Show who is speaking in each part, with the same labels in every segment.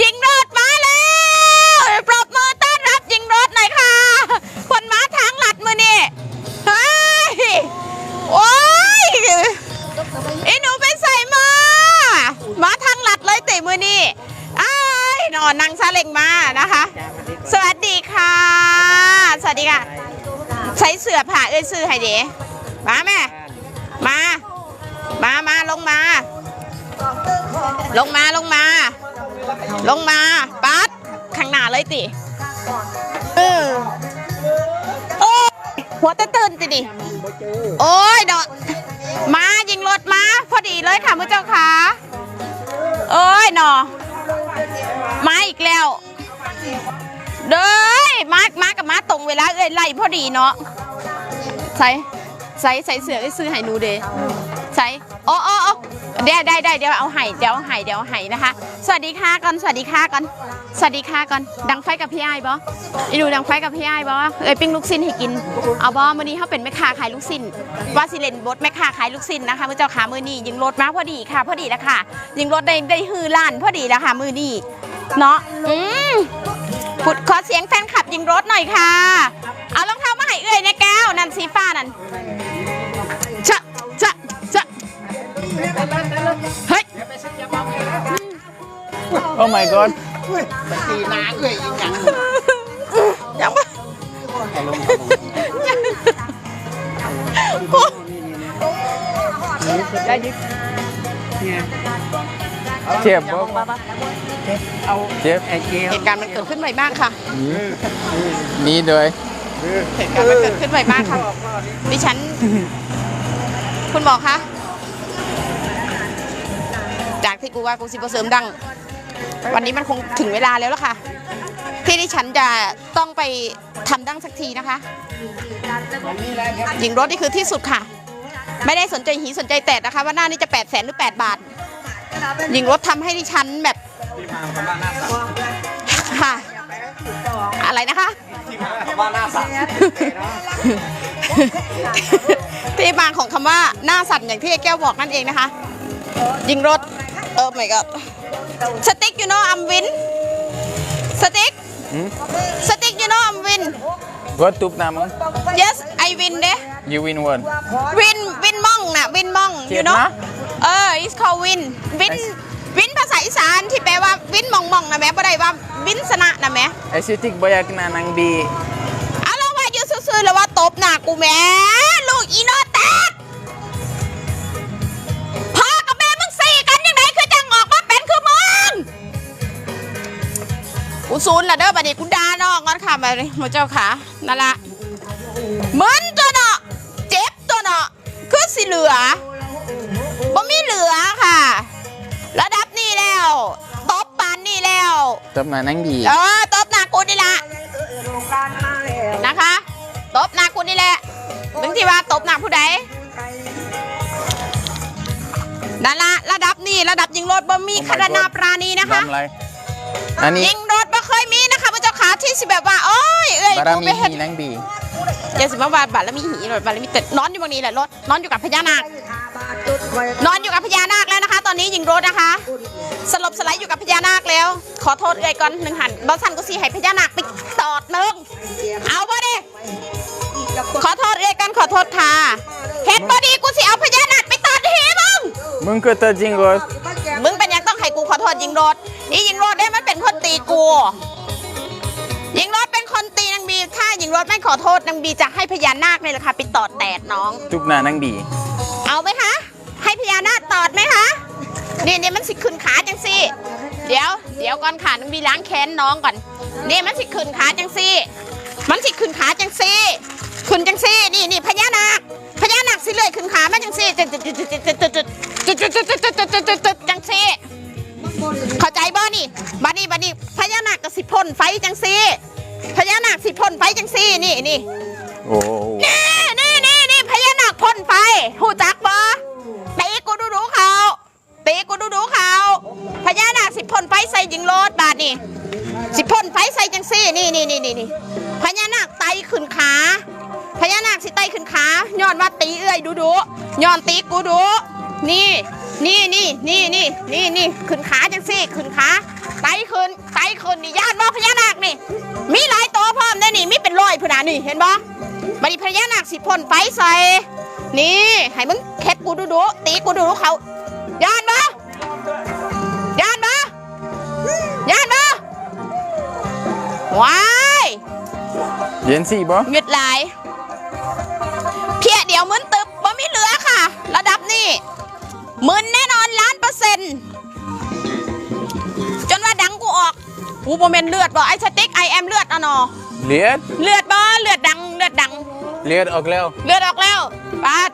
Speaker 1: ยิงรถมาแล้วปรบมือต้อนรับยิงรถหน่อยค่ะ คนมาทางหลัดมือนี่เฮ้ยโอ้ยไอ้หนูไปใส่มามาทางหลัดเลยเตะมือนี่ไอ้นอนนั่งซาเล็งมานะคะ สวัสดีค่ะ สวัสดีค่ะ ใช้เสือผ่าเอ้ยซื้อให้เดมาแม่มา มามาลงมา ลงมาลงมา ลงมาปัดข้างหน้าเลยติเออโอ้ยหัวตะตื่นติดิโอ้ยดอกมายิงรถมาพอดีเลยค่ะมือเจ้าขาโอ้ยหนอมาอีกแล้ว เด้ยมามากับมาตรงเวลาเอ้ยไล่พอดีเนาะใส่ใส่ใส่เสือไอ้ซื้อให้หนูเดใส่ เดี๋ยวได้ได้เดี๋ยวเอาไห้เดี๋ยวเอาไห้เดี๋ยวเอาไห้นะคะ สวัสดีค่ะก่อนสวัสดีค่ะก่อนสวัสดีค่ะก่อนดังไฟกับพี่ไอ้ายบออีดูดังไฟกับพี่ไอ้ายบอเอ้ยปิ้งลูกสิ้นให้กินเอาบอมื้อนี้เขาเป็นแม่ค้าขายลูกสิ้นว่าสิเลนบดแม่ค้าขายลูกสิ้นนะคะมื้อเจ้าขามือนี้ยิงรถมาพอดีค่ะ พอดีแล้วค่ะยิงรถได้ได้ฮือล้านพอดีแล้วค่ะมือนี้เนาะอืมพุดขอเสียงแฟนคลับยิงรถหน่อยค่ะ เอารองเท้ามาให้เอ้ยนะแก้วนั่นสีฟ้านั่น เฮ้ย
Speaker 2: โอ้ my god
Speaker 3: ตีนาเอ้ยอีหยัง
Speaker 1: ยังไม่
Speaker 3: ได้ยิบเนี่ย
Speaker 2: เจ็บบ่
Speaker 3: เอา
Speaker 2: เจ็บ
Speaker 3: ไอ้เกล
Speaker 1: เหตุการณ์มันเกิดขึ้นไวมากค่ะ
Speaker 2: นี่เลย
Speaker 1: เหตุการณ์มันเกิดขึ้นไวมากค่ะดิฉัน คุณหมอคะ จากที่กูว่ากูสิบเสริมดัง วันนี้มันคงถึงเวลาแล้วล่ะค่ะ ที่ดิฉันจะต้องไปทำดั้งสักทีนะคะ หญิงรถนี่คือที่สุดค่ะ ไม่ได้สนใจหีสนใจแตดนะคะ ว่าหน้านี้จะ8ปดแสนหรือ 8 บาท หญิงรถทำให้ดิฉันแบบค่ะ อะไรนะคะที่มาของคำว่าหน้าสั่นอย่างที่ไอ้แก้วบอกนั่นเองนะคะ ยิงรถ เออไม่ก็สติ๊ก you know I'm win สติ๊ก
Speaker 2: หืม
Speaker 1: สติ๊ก you know I'm win
Speaker 2: ว่าตุบนะมึง
Speaker 1: yes I win เด้
Speaker 2: you win one
Speaker 1: win win ม่องน่ะ win ม่อง
Speaker 2: เจ็
Speaker 1: you
Speaker 2: บ
Speaker 1: know
Speaker 2: นะ
Speaker 1: เออ it's called win win win ภาษาอีสานที่แปลว่า win ม่องม่องนะแม่บ่ได้ว่า win ชนะนะแม่
Speaker 2: ไอซิติกบอยากนานังบี
Speaker 1: เอาแล้วว่าอยู่ซื่อๆแล้วว่าตบหน้ากูแหม่ เลยหมอเจ้าขานั่นละมึนตัวเนาะเจ็บตัวเนาะคือสิเหลือบ่มีเหลือค่ะ ระดับนี้แล้วตบปานนี่แล้ว
Speaker 2: ตบนานังบี
Speaker 1: เออตบหน้ากูนี่ละนะคะตบหน้ากูนี่แหละถึงที่ว่าตบหน้าผู้ใดนั่นละระดับนี้ระดับยิงรถบ่มีคารนาปราณีนะคะ
Speaker 2: ทำอะไรอันนี้
Speaker 1: ยิงรถ สิแบบว่าโอ้ยเอ้ย
Speaker 2: บาร
Speaker 1: กู
Speaker 2: มี
Speaker 1: ไปเห็น
Speaker 2: ฮีนังบี
Speaker 1: อย่าสิมาว่าบาแล้วมีหีหน่อยบาแล้วมีแต่นอนอยู่บางนี้แหละรถนอนอยู่กับพญานาคนอนอยู่กับพญานาคแล้วนะคะ ตอนนี้ยิงรถนะคะ สลบสไลด์อยู่กับพญานาคแล้ว ขอโทษเอ่ยก่อนหนึ่งหันบอสันก็สีให้พญานาคไปตอดหนึ่งเอาบ่ดิขอโทษเอ่ยกันขอโทษค่ะเห็นบ่ดีกูสิเอาพญานาคไปตอดทีมึง
Speaker 2: มึงก็ตัวจริงรถ
Speaker 1: มึงเป็นยังต้องให้กูขอโทษยิงรถอียิงรถได้มันเป็นคนตีกู หญิงรถเป็นคนตีนางบี ถ้าหญิงรถไม่ขอโทษนางบีจะให้พญานาคลยราคาไปตอดแตดน้อง
Speaker 2: จุกหนานั่งบี
Speaker 1: เอาไหมคะ ให้พญานาคตอดไหมคะนี่นี่มันสิขึ้นขาจังสี่เดี๋ยว เดี๋ยวก่อนค่ะนางบีล้างแค้นน้องก่อนนี่มันสิขึ้นขาจังสี่มันสิขึ้นขาจังสี่ขึ้นจังสี่นี่นี่พญานาคพญานาคสิเลยขึ้นขาม่จังสี่จุดจุดจุดจุดจุดจุดจุดจุดจุดจุดจังสิ เข้าใจบ่นี่บัดนี้บัดนี้พญานาคก็สิพ่นไฟจังสิพญานาคสิพ่นไฟจังสินี่นี่
Speaker 2: โอ้
Speaker 1: นี่นี่นี่นี่พญานาคพ่นไฟหูจักบ่ตีกูดูดูเขาตีกูดูดูเขาพญานาคสิพ่นไฟใส่ยิงโลดบาดนี่สิพ่นไฟใส่จังซี่นี่นี่นี่นี่นี่พญานาคไตขึ้นขาพญานาคสิไตขึ้นขาย้อนว่าตีเอ้ยดูดูย้อนตีกูดูนี่ นี่นี่นี่นี่นี่นี่ขึ้นขาจังซี่ขึ้นขาไตขึ้นคืนไฟคืนนี่ย่านบ่พญานาคนี่ มีหลายตัวพร้อมได้นี่มีเป็นร้อยพุ่นน่ะนี่เห็นบ่บัดนี้พญานาคสิพ่นไฟใส่นี่ให้มึงเข็ดกูดูดูตีกูดูดูเขาย่านบ่ย่านบ่ย่านบ่ว้าย
Speaker 2: เย็นสี่บ่
Speaker 1: หยุด มึนแน่นอนล้านเปอร์เซ็นต์จนว่าดังกูออกกูโมเมนเลือดบ่ไอสติ๊กไอแอมเลือดอะนอ
Speaker 2: เลือด
Speaker 1: เลือดบ่เลือดดังเลือดดัง
Speaker 2: เลือดออกแล้ว
Speaker 1: เลือดออกแล้วปาด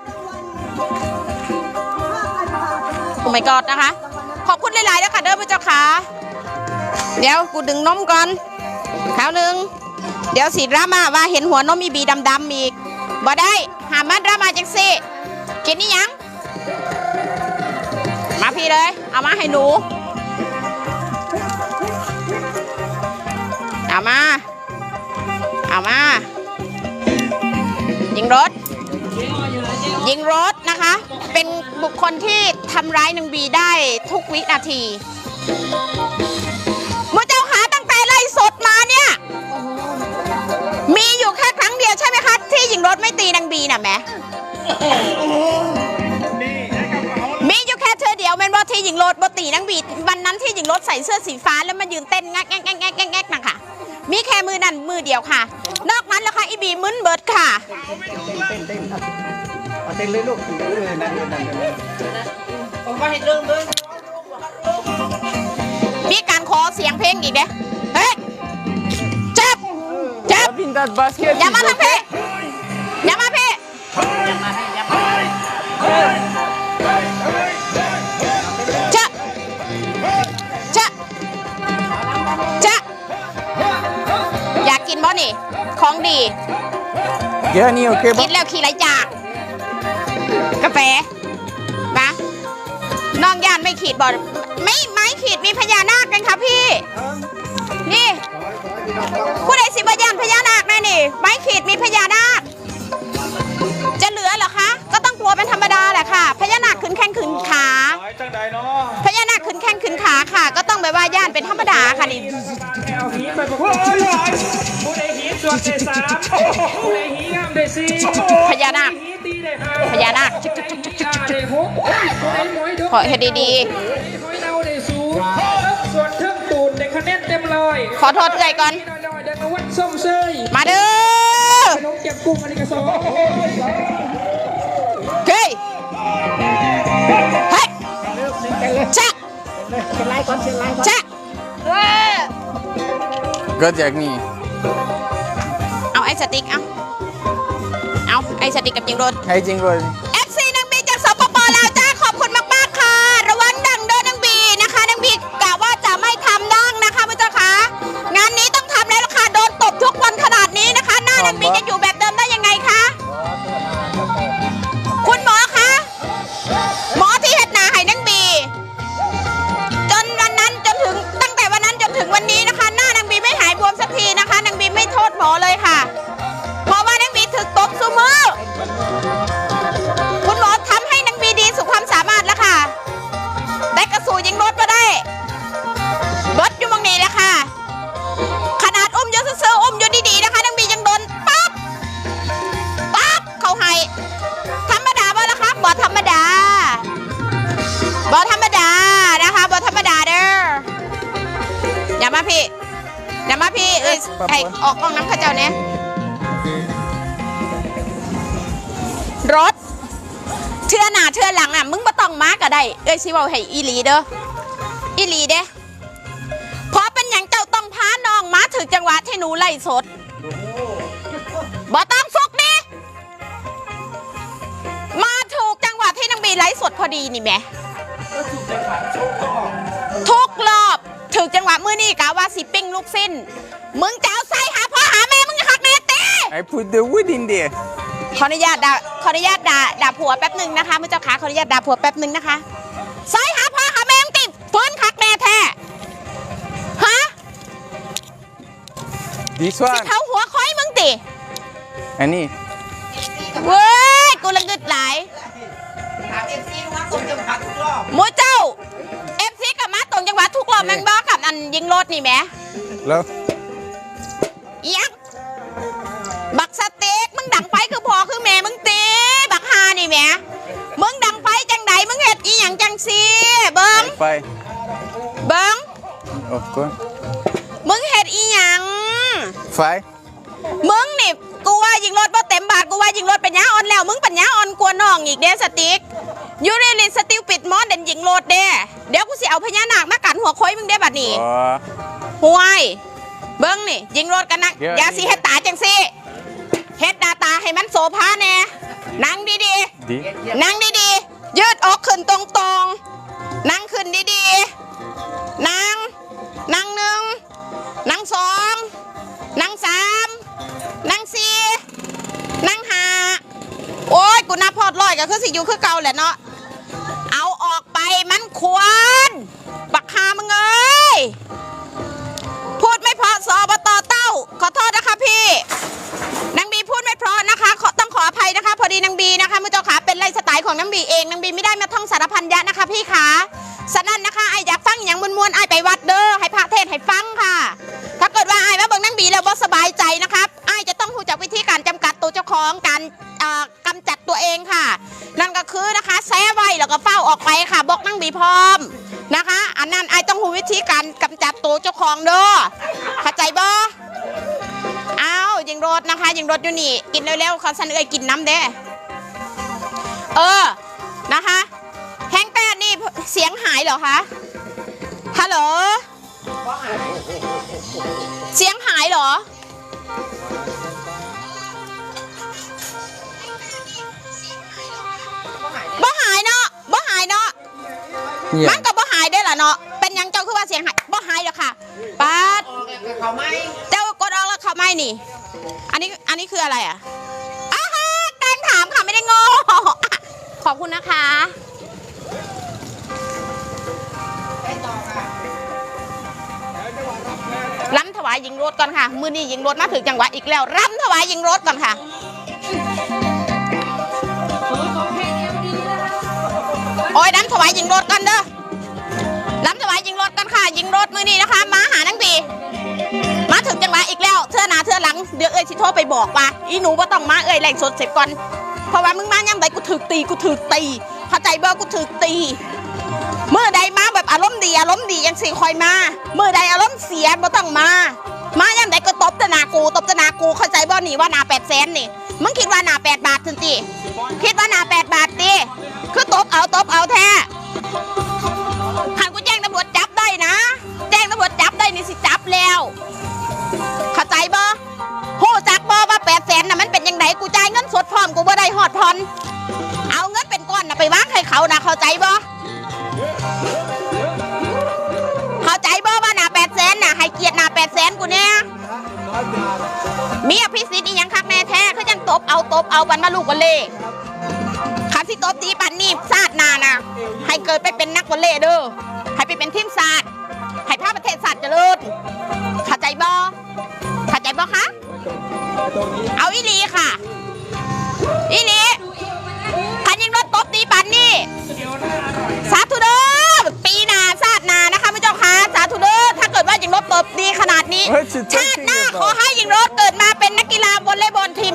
Speaker 1: โอ้ my god นะคะ ขอบคุณหลายๆนะคะเด้อพระเจ้าค่ะเดี๋ยวกูดึงนมก่อนคราวหนึ่งเดี๋ยวสิดรามาว่าเห็นหัวนมมีบีดำๆอีกบ่ได้หามาดรามาจังสิกินนี่ยัง มาพี่เลย เอามาให้หนู เอามา เอามา ยิงรถ ยิงรถนะคะ เป็นบุคคลที่ทำร้ายนางบีได้ทุกวินาทีมือเจ้าหาตั้งแต่ไล่สดมาเนี่ย มีอยู่แค่ครั้งเดียวใช่ไหมคะ ที่ยิงรถไม่ตีนางบีน่ะแมมี รถบ่ตีนางบีวันนั้นที่ยิงรถใส่เสื้อสีฟ้าแล้วมายืนเต้นงักแงกแงกแงกแงกแงกนะคะมีแค่มือนั่นมือเดียวค่ะ นอกนั้นแล้วค่ะอีบีมึนเบิดค่ะ
Speaker 3: เต้นเต้นครับเอาเต้นเลยลูกเออนั่นนั่นนั่นนั่น
Speaker 1: มีการขอเสียงเพลงอีกเด้เฮ้ยจับจับ
Speaker 2: Pintat basket.
Speaker 1: อย่ามาทางพี่อย่ ของดี
Speaker 2: Ya ni okey
Speaker 1: กิ
Speaker 2: ba?
Speaker 1: นแล้วขี่ไรจากกาแฟมาน้องย่านไม่ขีดบ่ไม่ไม้ขีดมีพญานาคกันค่ะพี่ นี่ผู้ใดสิบย่านพญานาคแน่นี่ ไม้ขีดมีพญานาค จะเหลือเหรอคะ ก็ต้องกลัวเป็นธรรมดาแหละค่ะ พญานาคขึ้นแข้งขึ้นขา
Speaker 4: หายจังใดเนาะ
Speaker 1: พญานาคขึ้นแข้งขึ้นขาค่ะ ก็ต้องไปว่าย่านเป็นธรรมดาค่ะนี่
Speaker 4: เอาหีไปบอกว่าโอ้ยผู้ใด หีส่วนได้สามผู้ใดหีงามได้สี่
Speaker 1: พญานาค
Speaker 4: หีตีได้ห้า
Speaker 1: พญานาค
Speaker 4: ผู้ใดได้หกผู้ใดหมอยดก
Speaker 1: ขอให้ดี
Speaker 4: หอยเน่าได้ศูนย์ส่วนเครื่องตูนได้คะแนนเต็มร้อย
Speaker 1: ๆขอโทษใจก่อน
Speaker 4: น้อยๆได้รางวัลส้มเชย
Speaker 1: มาเด้อ
Speaker 4: ขนมเก็บกุ้งอันนี้ก็สอง
Speaker 1: เฮ้ยเฮ้ยชะ
Speaker 3: เชียงรายก่อนเชียงรายก่อน
Speaker 1: ชะเออ
Speaker 2: ก็จากนี่
Speaker 1: เอา ไอ้สติ๊กเอาเอาไอ้สติ๊กกับ
Speaker 2: จิง
Speaker 1: รนให้จริงเลย เทื่อหน้าเทื่อหลังอะมึงบ่ต้องมาก็ได้เอ้ยสิเว้าให้อีหลีเด้ออีหลีเด้เพราะเป็นหยังเจ้าต้องพาน้องมาถึงจังหวะที่หนูไล่สดบ่ต้องฟุกดิมาถูกจังหวะที่นางบีไล่สดพอดีนี่แหมทุกรอบถึงจังหวะมื้อนี้กะว่าสิปิ้งลูกสิ้น มึงจะเอาใส่หาพ่อหาแม่มึงหักแน่เต้
Speaker 2: I put the wood in there
Speaker 1: ขออนุญาตด่า ขออนุญาตด่าด่าผัวแป๊บหนึ่งนะคะมือเจ้าขาขออนุญาตด่าผัวแป๊บหนึ่งนะคะสายหาพ่อหาแม่มึงติดฟื้นคักแม่แท้ฮะ
Speaker 2: This
Speaker 1: สิ
Speaker 2: one
Speaker 1: เขาหัวคอยมึงติ
Speaker 2: อันนี้
Speaker 1: เว้ยกูละงึดหลายหมูเจ้าเอฟซีกับมาตรงจังหวัดทุกรรอบแมงบ้ากับอันยิงรถนี่แหม
Speaker 2: แ of course
Speaker 1: มึงเฮ็ดอีหยัง
Speaker 2: ไฟ
Speaker 1: มึงนี่กูว่ายิงรถบ่เต็มบาทกูว่ายิงรถปัญญาอ่อนแล้ว มึงปัญญาอ่อนกว่าน้องอีกเด้สติ๊กยูเรลิสติลปิดมอดเด่นยิงรถเด้เดี๋ยวกูสิเอาพญานาคมากันหัวโค้ยมึงได้บัดนี้
Speaker 2: อ๋อ
Speaker 1: ห่วย เบิ้งนี่ยิงรถกันนัก
Speaker 2: เดี๋ยว
Speaker 1: อย่าสิเฮ็ดตาจังสิเฮ็ดหน้าตาให้มันโสภาแน่นั่งดี
Speaker 2: ดี
Speaker 1: ๆนั่งดีๆยืดออกขึ้นตรงๆนั่งขึ้นดีๆนั่ง นังหนึ่งนังสองนังสามนังสี่นังห้าโอ้ยกูนับพอดร้อยก็คือสิอยู่คือเก่าแหละเนาะเอาออกไปมันควรบักคามึงเอ้ยพูดไม่เพราะสอบตเต้า ขอโทษนะคะพี่นางบีพูดไม่เพราะนะคะขอต้องขออภัยนะคะ พอดีนางบีนะคะมือเจ้าขาเป็นไลฟ์สไตล์ของนางบีเองนางบีไม่ได้มาท่องสารพันยะนะคะพี่ขา สนั่นนะคะไออยากฟังอย่างมวลๆไอไปวัดเด้อให้พระเทศให้ฟังค่ะ ถ้าเกิดว่าไอว่าเบิ่งนางบีแล้วบ่สบายใจนะครับไอจะต้องรู้จักวิธีการจำกัดตัวเจ้าของการเอ่อกำจัดตัวเองค่ะ นั่นก็คือนะคะแซ่ไว้แล้วก็เฝ้าออกไปค่ะบอกนางบีพร้อมนะคะ อันนั้นไอต้องรู้วิธีการกำจัดตัวเจ้าของเด้อเข้าใจบ่เอายิงรถนะคะยิงรถอยู่นี่ กินเร็วๆเขาสันเอ้ยกินน้ำเด้อเออนะคะ แห้งแป้นนี่เสียงหายเหรอคะ ฮัลโหล เสียงหายเหรอ บ่หายเนาะ บ่หายเนาะ
Speaker 2: เนี่ย
Speaker 1: มันก็บ่หายได้อล่ะเนาะ เป็นหยังเจ้าคือว่าเสียงหาย บ่หายหรอกค่ะปาด
Speaker 3: เขาไม่
Speaker 1: เจ้ากดออกแล้วเขาไม่นี่ อันนี้ อันนี้คืออะไรอะอ้าฮะแกล้งถามค่ะ ไม่ได้โง่ขอบคุณนะคะ วายยิงรถก่อนค่ะ มือนี้ยิงรถมาถึงจังหวะอีกแล้วรำถวายยิงรถก่อนค่ะโอ้ยรำถวายยิงรถก่อนเด้อรำถวายยิงรถก่อนค่ะ ยิงรถมือนี้นะคะ มาหานังบีมาถึงจังหวะอีกแล้วเทื่อหนาเทื่อหลังเดี๋ยวเอ้ยสิโทรไปบอกว่าอีหนูว่าต้องมาเอ้ยแหล่งสดเสร็จก่อนเพราะว่ามึงมาย่ำใดกูถึกตีกูถึกตีเข้าใจบ่กูถึกตี เมื่อใดมาแบบอารมณ์ดีอารมณ์ดียังสิคอยมาเมื่อใดอารมณ์เสียบ่ต้องมา มาย่ำใดก็ตบตหนากูตบตหนากูเข้าใจบ่หนี่ว่าหนาแปดแสนนี่มึงคิดว่าหนาแปดบาทถึงตีคิดว่าหนาแปดบาทตีคือตบเอาตบเอาแท้หากกูแจ้งตำรวจจับได้นะ แจ้งตำรวจจับได้นี่สิจับแล้ว เข้าใจบ่โหจักบ่ว่าแปดแสนน่ะมันเป็นยังไงกูจ่ายเงินสดพร้อมกูบ่ได้หอดพรเอาเงินเป็นก้อนน่ะไปวางให้เขานะเข้าใจบ่ นาแปดแสนกูเนี่ยมีอภิสิทธิ์อีหยังคักแน่แท้คือยังตบเอาตบเอาบันมาลูกกันเลยขันสิตบตีปันนี่ซาดนานะให้เกิดไปเป็นนักวอลเลย์เด้อให้ไปเป็นทีมศาสตร์ให้ภาพประเทศศาสตร์เจริญเข้าใจบ่เข้าใจบ่คะเอาอีลีค่ะ อีลีคันยิงรถตบตีปันนี่สาธุเด้อ ดีขนาดนี้
Speaker 2: What's it
Speaker 1: ชาติหน้า
Speaker 2: talking about?
Speaker 1: ขอให้ยิงรถเกิดมาเป็นนักกีฬาวอลเลย์บอลทีม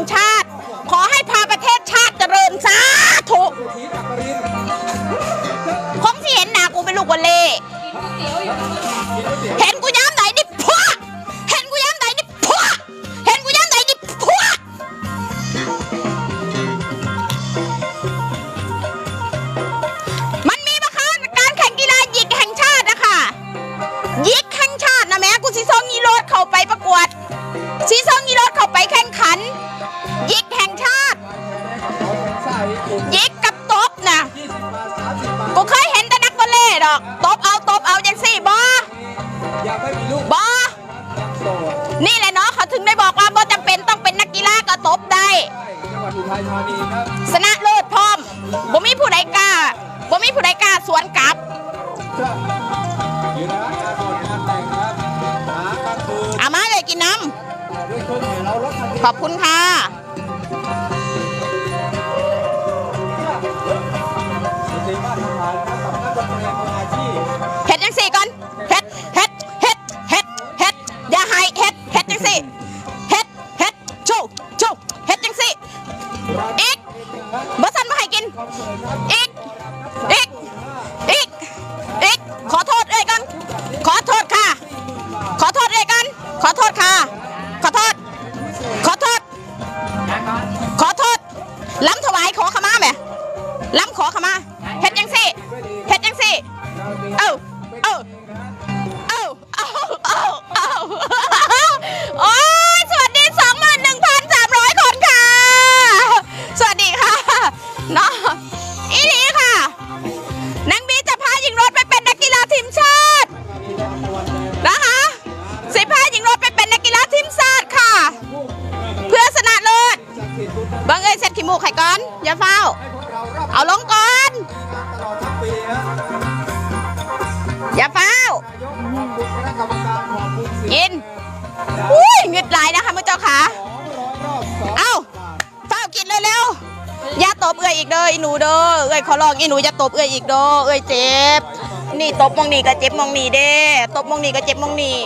Speaker 1: เกินอุ้ยเงึดหลายนะ
Speaker 3: คะ
Speaker 1: มื
Speaker 3: อ
Speaker 1: เจ้าขาเอ้าเฝ้ากินเร็วๆอย่าตบเอื้อยอีกเด้ออีหนูเด้อเอื้อยขอร้องอีหนูอย่าตบเอื้อยอีกเด้อเอื้อยเจ็บ นี่ตบมองนี่ก็เจ็บมองนี่เด้ตบมองนี่ก็เจ็บมองนี่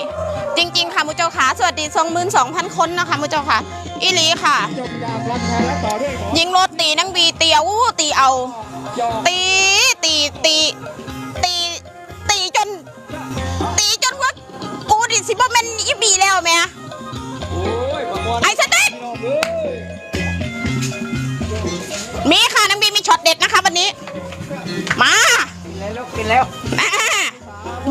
Speaker 1: จริง ๆ ค่ะมือเจ้าขาสวัสดีสองหมื่นสองพันคนนะคะมือเจ้าขาอีลีค่ะ
Speaker 3: ยิง
Speaker 1: รถตีนังบีเตียวตีเอา ตีตีตี สิบ่แม่นอีบีแล้วแม่
Speaker 3: โอ้ยบางวัน
Speaker 1: ไอ้สเต็ก
Speaker 3: รอบเลย
Speaker 1: มีค่ะนังบีมีช็อตเด็ดนะคะวันนี้ มา
Speaker 3: กินแล้วลูกกินแล้ว
Speaker 1: แม่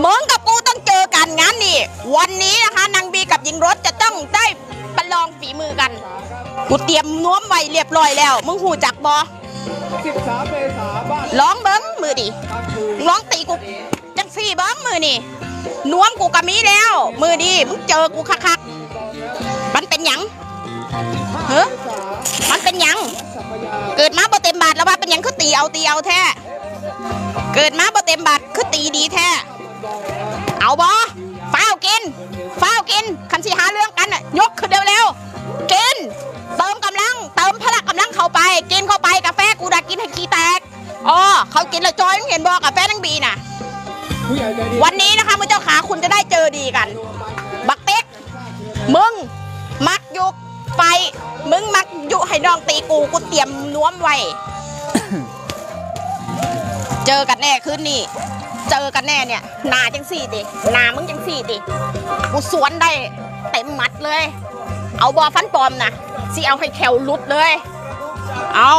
Speaker 1: มึงกับกูต้องเจอกันงานนี่ วันนี้นะคะนางบีกับหญิงรถจะต้องได้ประลองฝีมือกัน กูเตรียมน้วมไว้เรียบร้อยแล้ว มึงหูจักบอ
Speaker 3: 13เมษายนบ้าน
Speaker 1: ร้องเบิ้งมือดิ
Speaker 3: กลางคืน
Speaker 1: ร้องตีกูจังสี่เบิ้งมือนี่ น้วมกูกะมีแล้ว มือดีมึงเจอกูคักๆมันเป็นหยังเฮ้มันเป็นหยัง เกิดมาบ่เต็มบาทแล้วว่าเป็นหยังคือตีเอาตีเอาแท้ เกิดมาบ่เต็มบาทคือตีดีแท้ เอาบ่ฟ้าวกินฟ้าวกินคันสิหาเรื่องกันน่ะยกขึ้นเร็วๆกินเติมกำลังเติมพละกำลังเข้าไป กินเข้าไปกาแฟกูดักกินให้ขี้แตกอ๋อเขากินแล้วจอยมึงเห็นบอกกาแฟนังบีน่ะ วันนี้นะคะมือเจ้าขาคุณจะได้เจอดีกัน บักเต็ก มึง มักยุกไฟ มึงมักยุให้น้องตีกูกูเตรียมน้วมไว้ เจอกันแน่คืนนี้ เจอกันแน่เนี่ยหนาจังสี่ดิหนามึงจังสี่ดิกูสวนได้เต็มมัดเลย เอาบอฟันปลอมนะสิเอาให้แขวลุดเลย เอา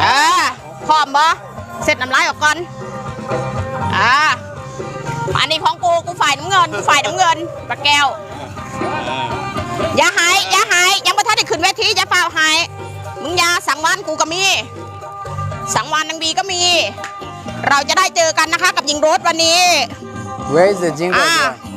Speaker 1: เออพร้อมบอเสร็จน้ำลายออกก่อน อ่าอันนี้ของกูกูฝ่ายน้ำเงินกูฝ่ายน้ำเงินปลาแก้ว อย่าหายอย่าหายยังไม่ทันได้ขึ้นเวทีอย่าเฝ้าหายมึงอย่าสังวานกูก็มี สังวานนางบีก็มี เราจะได้เจอกันนะคะกับหญิงโรสวันนี้
Speaker 2: Where is the jingle?
Speaker 1: อ่า
Speaker 2: bell?